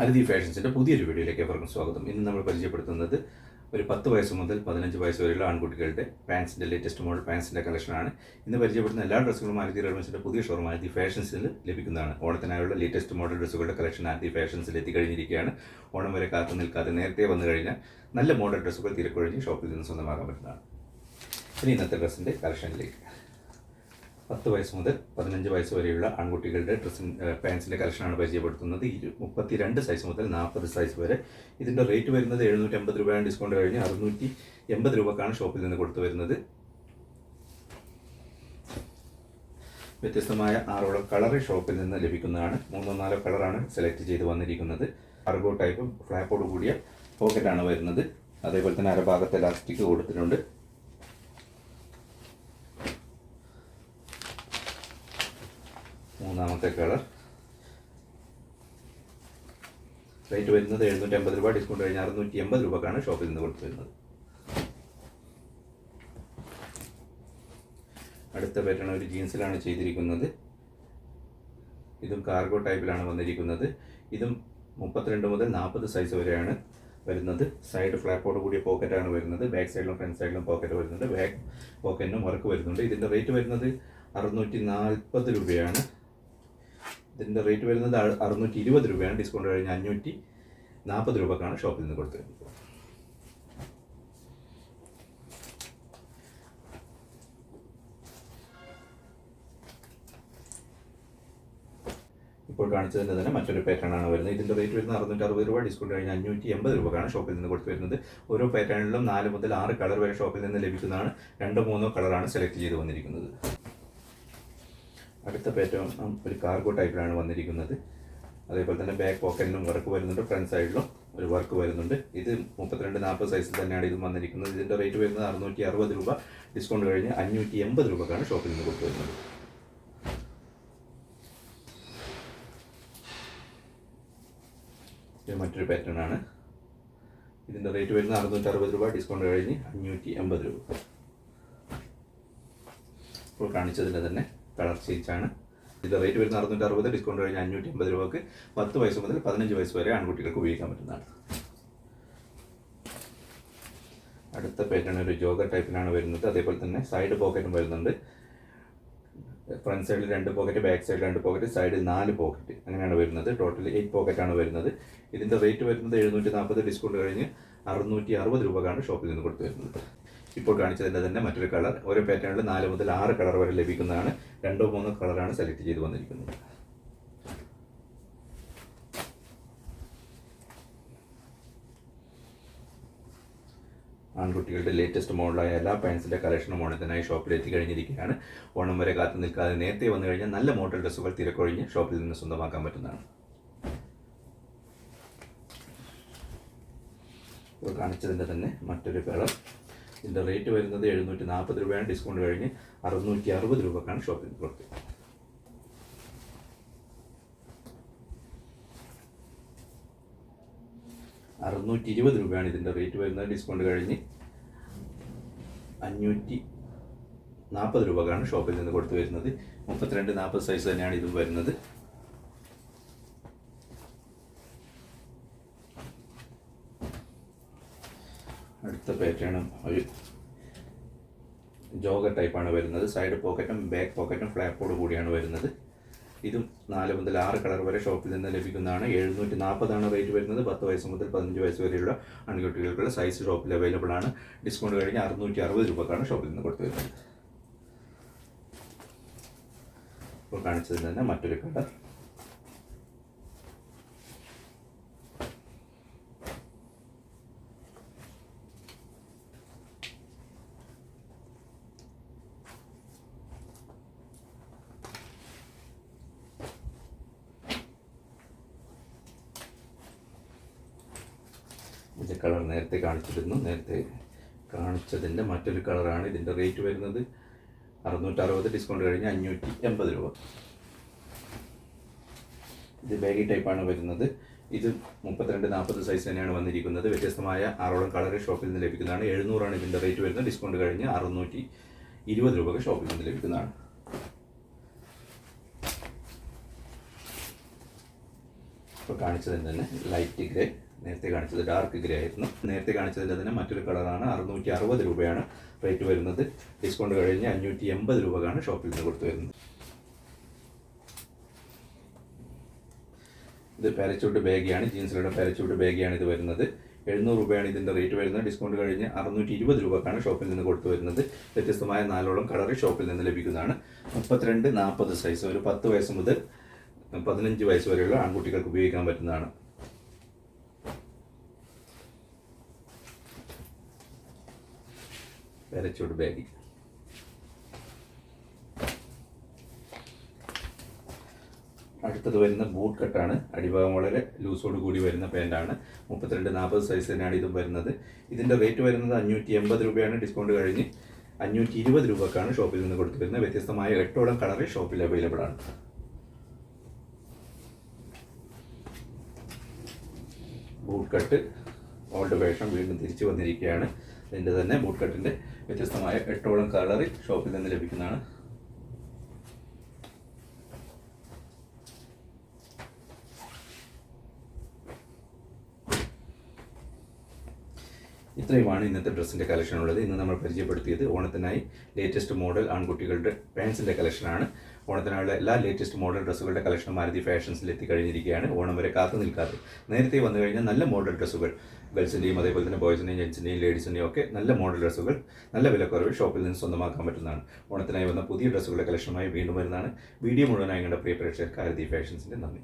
അരുതി ഫാഷൻസിന്റെ പുതിയൊരു വീഡിയോയിലേക്ക് എവർക്കും സ്വാഗതം. ഇന്ന് നമ്മൾ പരിചയപ്പെടുത്തുന്നത് ഒരു പത്ത് വയസ്സ് മുതൽ പതിനഞ്ച് വയസ്സ് വരെയുള്ള ആൺകുട്ടികളുടെ പാൻസിന്റെ ലേറ്റസ്റ്റ് മോഡൽ പാൻസിന്റെ കളക്ഷനാണ് ഇന്ന് പരിചയപ്പെടുന്ന എല്ലാ ഡ്രസ്സുകളും ആരതി റെഡ്മൻസിന്റെ പുതിയ ഷോറൂം ആരതി ഫാഷൻസിൽ ലഭിക്കുന്നതാണ്. ഓണത്തിനായുള്ള ലേറ്റസ്റ്റ് മോഡൽ ഡ്രസ്സുകളുടെ കളക്ഷൻ ആരതി ഫാഷൻസിൽ എത്തിക്കഴിഞ്ഞിരിക്കുകയാണ്. ഓണം വരെ കാത്തു നിൽക്കാതെ നേരത്തെ വന്നു കഴിഞ്ഞാൽ നല്ല മോഡൽ ഡ്രസ്സുകൾ തിരക്കൊഴിഞ്ഞ് ഷോപ്പിൽ നിന്ന് സ്വന്തമാക്കാൻ പറ്റുന്നതാണ്. ഇനി ഇന്നത്തെ ഡ്രസ്സിന്റെ കളക്ഷനിലേക്ക് പത്ത് വയസ്സ് മുതൽ പതിനഞ്ച് വയസ്സ് വരെയുള്ള ആൺകുട്ടികളുടെ ഡ്രസ്സിംഗ് പാൻസിന്റെ കളക്ഷനാണ് പരിചയപ്പെടുത്തുന്നത്. ഇരു മുപ്പത്തി രണ്ട് സൈസ് മുതൽ നാൽപ്പത് സൈസ് വരെ. ഇതിന്റെ റേറ്റ് വരുന്നത് എഴുന്നൂറ്റി അമ്പത് രൂപയാണ്. ഡിസ്കൗണ്ട് കഴിഞ്ഞ് അറുന്നൂറ്റി എൺപത് രൂപക്കാണ് ഷോപ്പിൽ നിന്ന് കൊടുത്തു വരുന്നത്. വ്യത്യസ്തമായ ആറോളം കളർ ഷോപ്പിൽ നിന്ന് ലഭിക്കുന്നതാണ്. മൂന്നോ നാലോ കളറാണ് സെലക്ട് ചെയ്ത് വന്നിരിക്കുന്നത്. അർഗോ ടൈപ്പ് ഫ്ലാപ്പോട് കൂടിയ പോക്കറ്റാണ് വരുന്നത്. അതേപോലെ തന്നെ അരഭാഗത്ത് ഇലാസ്റ്റിക് കൊടുത്തിട്ടുണ്ട്. മൂന്നാമത്തെ കളർ. റേറ്റ് വരുന്നത് എഴുന്നൂറ്റി അമ്പത് രൂപ ഡിസ്കൗണ്ട് കഴിഞ്ഞ് അറുന്നൂറ്റി എൺപത് രൂപക്കാണ് ഷോപ്പിൽ നിന്ന് കൊടുത്തു വരുന്നത്. അടുത്ത പാറ്റേൺ ഒരു ജീൻസിലാണ് ചെയ്തിരിക്കുന്നത്. ഇതും കാർഗോ ടൈപ്പിലാണ് വന്നിരിക്കുന്നത്. ഇതും മുപ്പത്തിരണ്ട് മുതൽ നാൽപ്പത് സൈസ് വരെയാണ് വരുന്നത്. സൈഡ് ഫ്ലാപ്പോട് കൂടിയ പോക്കറ്റാണ് വരുന്നത്. ബാക്ക് സൈഡിലും ഫ്രണ്ട് സൈഡിലും പോക്കറ്റ് വരുന്നുണ്ട്. ബാക്ക് പോക്കറ്റിനും വർക്ക് വരുന്നുണ്ട്. ഇതിന്റെ റേറ്റ് വരുന്നത് അറുന്നൂറ്റി നാൽപ്പത് രൂപയാണ്. ഇതിന്റെ റേറ്റ് വരുന്നത് അറു- അറുന്നൂറ്റി ഇരുപത് രൂപയാണ്. ഡിസ്കൗണ്ട് കഴിഞ്ഞ് അഞ്ഞൂറ്റി നാൽപ്പത് രൂപക്കാണ് ഷോപ്പിൽ നിന്ന് കൊടുത്തത് ഇപ്പോൾ കാണിച്ചതിന്റെ തന്നെ മറ്റൊരു പാറ്റേണാണ് വരുന്നത്. ഇതിന്റെ റേറ്റ് വരുന്നത് അറുന്നൂറ്റി അറുപത് രൂപ ഡിസ്കൗണ്ട് കഴിഞ്ഞ് അഞ്ഞൂറ്റി എൺപത് രൂപക്കാണ് ഷോപ്പിൽ നിന്ന് കൊടുത്തു വരുന്നത് ഓരോ പാറ്റേണിലും നാല് മുതൽ ആറ് കളർ വരെ ഷോപ്പിൽ നിന്ന് ലഭിക്കുന്നതാണ്. രണ്ടോ മൂന്നോ കളറാണ് സെലക്ട് ചെയ്ത് വന്നിരിക്കുന്നത്. അടുത്ത പാറ്റേൺ ഒരു കാർഗോ ടൈപ്പിലാണ് വന്നിരിക്കുന്നത്. അതേപോലെ തന്നെ ബാക്ക് പോക്കറ്റിലും വർക്ക് വരുന്നുണ്ട് ഫ്രണ്ട് സൈഡിലും ഒരു വർക്ക് വരുന്നുണ്ട്. ഇത് മുപ്പത്തിരണ്ട് നാൽപ്പത് സൈസിൽ തന്നെയാണ് ഇതും വന്നിരിക്കുന്നത്. ഇതിന്റെ റേറ്റ് വരുന്നത് അറുന്നൂറ്റി അറുപത് രൂപ. ഡിസ്കൗണ്ട് കഴിഞ്ഞ് അഞ്ഞൂറ്റി എൺപത് രൂപക്കാണ് ഷോപ്പിൽ നിന്ന് കൊടുത്തു വരുന്നത് ഇത് മറ്റൊരു പാറ്റേൺ ആണ്. ഇതിന്റെ റേറ്റ് വരുന്നത് അറുന്നൂറ്റി അറുപത് രൂപ. ഡിസ്കൗണ്ട് കഴിഞ്ഞ് അഞ്ഞൂറ്റി എൺപത് രൂപ. ഇപ്പോൾ കാണിച്ചതിന്റെ തന്നെ കളർ ചേഞ്ചാണ് ഇത് റേറ്റ് വരുന്ന അറുന്നൂറ്റി അറുപത് ഡിസ്കൗണ്ട് കഴിഞ്ഞ് അഞ്ഞൂറ്റി അമ്പത് രൂപക്ക് പത്ത് വയസ്സ് മുതൽ പതിനഞ്ച് വയസ്സ് വരെ ആൺകുട്ടികൾക്ക് ഉപയോഗിക്കാൻ പറ്റുന്നതാണ്. അടുത്ത പാറ്റേൺ ഒരു ജോഗർ ടൈപ്പിലാണ് വരുന്നത്. അതേപോലെ തന്നെ സൈഡ് പോക്കറ്റും വരുന്നുണ്ട്. ഫ്രണ്ട് സൈഡിൽ രണ്ട് പോക്കറ്റ് ബാക്ക് സൈഡിൽ രണ്ട് പോക്കറ്റ് സൈഡിൽ നാല് പോക്കറ്റ് അങ്ങനെയാണ് വരുന്നത്. ടോട്ടൽ എയ്റ്റ് പോക്കറ്റാണ് വരുന്നത്. ഇതിന്റെ റേറ്റ് വരുന്നത് എഴുന്നൂറ്റി നാൽപ്പത് ഡിസ്കൗണ്ട് കഴിഞ്ഞ് അറുന്നൂറ്റി അറുപത് രൂപക്കാണ് ഷോപ്പിൽ നിന്ന് കൊടുത്തു വരുന്നത്. ഇപ്പോൾ കാണിച്ചതിന്റെ തന്നെ മറ്റൊരു കളർ. ഓരോ പാറ്റേണിൽ നാല് മുതൽ ആറ് കളർ വരെ ലഭിക്കുന്നതാണ്. രണ്ടോ മൂന്നോ കളറാണ് സെലക്ട് ചെയ്ത് വന്നിരിക്കുന്നത്. ആൺകുട്ടികളുടെ ലേറ്റസ്റ്റ് മോഡലായ എല്ലാ പാൻസിന്റെ കളക്ഷനും ഓണത്തിനായി ഷോപ്പിൽ എത്തിക്കഴിഞ്ഞിരിക്കുകയാണ് ഓണം വരെ കാത്തു നിൽക്കാതെ നേരത്തെ വന്നു കഴിഞ്ഞാൽ നല്ല മോഡൽ ഡ്രസ്സുകൾ തിരക്കൊഴിഞ്ഞ് ഷോപ്പിൽ നിന്ന് സ്വന്തമാക്കാൻ പറ്റുന്നതാണ്. കാണിച്ചതിന്റെ തന്നെ മറ്റൊരു കളർ. ഇതിന്റെ റേറ്റ് വരുന്നത് എഴുന്നൂറ്റി നാൽപ്പത് രൂപയാണ് ഡിസ്കൗണ്ട് കഴിഞ്ഞ് അറുന്നൂറ്റി അറുപത് രൂപക്കാണ് ഷോപ്പിംഗ് കൊടുത്തത് അറുന്നൂറ്റി ഇരുപത് രൂപയാണ് ഇതിന്റെ റേറ്റ് വരുന്നത് ഡിസ്കൗണ്ട് കഴിഞ്ഞ് അഞ്ഞൂറ്റി നാൽപ്പത് രൂപക്കാണ് ഷോപ്പിൽ നിന്ന് കൊടുത്തു വരുന്നത്. മുപ്പത്തിരണ്ട് നാൽപ്പത് സൈസ് തന്നെയാണ് ഇതും വരുന്നത്. അടുത്ത പാറ്റേണും ഒരു ജോഗർ ടൈപ്പാണ് വരുന്നത്. സൈഡ് പോക്കറ്റും ബാക്ക് പോക്കറ്റും ഫ്ലാപ്പോട് കൂടിയാണ് വരുന്നത്. ഇതും നാല് മുതൽ ആറ് കളർ വരെ ഷോപ്പിൽ നിന്ന് ലഭിക്കുന്നതാണ്. എഴുന്നൂറ്റി നാൽപ്പതാണ് റേറ്റ് വരുന്നത്. പത്ത് വയസ്സ് മുതൽ പതിനഞ്ച് വയസ്സ് വരെയുള്ള ആൺകുട്ടികൾക്കുള്ള സൈസ് ഷോപ്പിൽ അവൈലബിൾ ആണ്. ഡിസ്കൗണ്ട് കഴിഞ്ഞ് അറുന്നൂറ്റി അറുപത് രൂപക്കാണ് ഷോപ്പിൽ നിന്ന് കൊടുത്തു വരുന്നത് ഇപ്പോൾ കാണിച്ചതിൽ തന്നെ മറ്റൊരു കളർ ഇതിന്റെ കളർ നേരത്തെ കാണിച്ചിരുന്നു. നേരത്തെ കാണിച്ചതിന്റെ മറ്റൊരു കളറാണ് ഇതിന്റെ റേറ്റ് വരുന്നത്. അറുന്നൂറ്ററുപത് ഡിസ്കൗണ്ട് കഴിഞ്ഞ് അഞ്ഞൂറ്റി എൺപത് രൂപ. ഇത് ബാഗി ടൈപ്പാണ് വരുന്നത്. ഇത് മുപ്പത്തിരണ്ട് നാൽപ്പത് സൈസ് തന്നെയാണ് വന്നിരിക്കുന്നത്. വ്യത്യസ്തമായ ആറോളം കളർ ഷോപ്പിൽ നിന്ന് ലഭിക്കുന്നതാണ്. എഴുന്നൂറാണ് ഇതിന്റെ റേറ്റ് വരുന്നത്. ഡിസ്കൗണ്ട് കഴിഞ്ഞ് അറുന്നൂറ്റി ഇരുപത് രൂപക്ക് ഷോപ്പിൽ നിന്ന് ലഭിക്കുന്നതാണ്. ഇപ്പോൾ കാണിച്ചതിന് തന്നെ ലൈറ്റ് ഗ്രേ. നേരത്തെ കാണിച്ചത് ഡാർക്ക് ഗ്രേ ആയിരുന്നു. നേരത്തെ കാണിച്ചതിന്റെ തന്നെ മറ്റൊരു കളറാണ് അറുന്നൂറ്റി അറുപത് രൂപയാണ് റേറ്റ് വരുന്നത്. ഡിസ്കൗണ്ട് കഴിഞ്ഞ് അഞ്ഞൂറ്റി എൺപത് രൂപക്കാണ് ഷോപ്പിൽ നിന്ന് കൊടുത്തു വരുന്നത്. ഇത് പാരച്ചൂട്ട് ബാഗിയാണ് ജീൻസിലൂടെ പാരച്ചൂട്ട് ബാഗിയാണ് ഇത് വരുന്നത്. എഴുന്നൂറ് രൂപയാണ് ഇതിന്റെ റേറ്റ് വരുന്നത്. ഡിസ്കൗണ്ട് കഴിഞ്ഞ് അറുന്നൂറ്റി ഇരുപത് രൂപക്കാണ് ഷോപ്പിൽ നിന്ന് കൊടുത്തു വരുന്നത്. വ്യത്യസ്തമായ നാലോളം കളർ ഷോപ്പിൽ നിന്ന് ലഭിക്കുന്നതാണ്. മുപ്പത്തിരണ്ട് നാൽപ്പത് സൈസ് ഒരു പത്ത് വയസ്സ് മുതൽ പതിനഞ്ച് വയസ്സ് വരെയുള്ള ആൺകുട്ടികൾക്ക് ഉപയോഗിക്കാൻ പറ്റുന്നതാണ്. പാരച്ചൂട്ട് ബാഗി അടുത്തത് വരുന്ന ബൂട്ട് കട്ടാണ്. അടിഭാഗം വളരെ ലൂസോട് കൂടി വരുന്ന പാന്റാണ് മുപ്പത്തിരണ്ട് നാൽപ്പത് സൈസ് തന്നെയാണ് ഇതും വരുന്നത്. ഇതിന്റെ റേറ്റ് വരുന്നത് അഞ്ഞൂറ്റി എൺപത് രൂപയാണ്. ഡിസ്കൗണ്ട് കഴിഞ്ഞ് അഞ്ഞൂറ്റി ഇരുപത് രൂപക്കാണ് ഷോപ്പിൽ നിന്ന് കൊടുത്തു വരുന്നത് വ്യത്യസ്തമായ എട്ടോളം കളറ് ഷോപ്പിൽ അവൈലബിൾ ആണ്. ബൂട്ട് കട്ട് ഓൾഡ് വേഷം വീണ്ടും തിരിച്ചു വന്നിരിക്കുകയാണ്. ഇതിന്റെ തന്നെ ബൂട്ട് കട്ടിന്റെ വ്യത്യസ്തമായ എട്ടോളം കളറിൽ ഷോപ്പിൽ നിന്ന് ലഭിക്കുന്നതാണ്. ഇത്രയുമാണ് ഇന്നത്തെ ഡ്രസ്സിന്റെ കളക്ഷൻ ഉള്ളത് ഇന്ന് നമ്മൾ പരിചയപ്പെടുത്തിയത് ഓണത്തിനായി ലേറ്റസ്റ്റ് മോഡൽ ആൺകുട്ടികളുടെ പാൻസിന്റെ കളക്ഷനാണ്. ഓണത്തിനായുള്ള എല്ലാ ലേറ്റസ്റ്റ് മോഡൽ ഡ്രസ്സുകളുടെ കളക്ഷൻ മാരുതി ഫാഷൻസിൽ എത്തിക്കഴിഞ്ഞിരിക്കുകയാണ്. ഓണം വരെ കാത്തു നിൽക്കാതെ. നേരത്തെ വന്നു കഴിഞ്ഞാൽ നല്ല മോഡൽ ഡ്രസ്സുകൾ ഗേൾസിന്റെയും അതേപോലെ തന്നെ ബോയ്സിന്റെയും ജെൻസിന്റെയും ലേഡീസിന്റെയും ഒക്കെ നല്ല മോഡൽ ഡ്രസ്സുകൾ നല്ല വിലക്കുറവ് ഷോപ്പിൽ നിന്ന് സ്വന്തമാക്കാൻ പറ്റുന്നതാണ്. ഓണത്തിനായി വന്ന പുതിയ ഡ്രസ്സുകളുടെ കളക്ഷനുമായി വീണ്ടും വരുന്നതാണ്. വീഡിയോ മുഴുവനായി കണ്ട പ്രിയ പ്രേക്ഷകർക്ക് ആരതി ഫാഷൻസിന്റെ നന്ദി.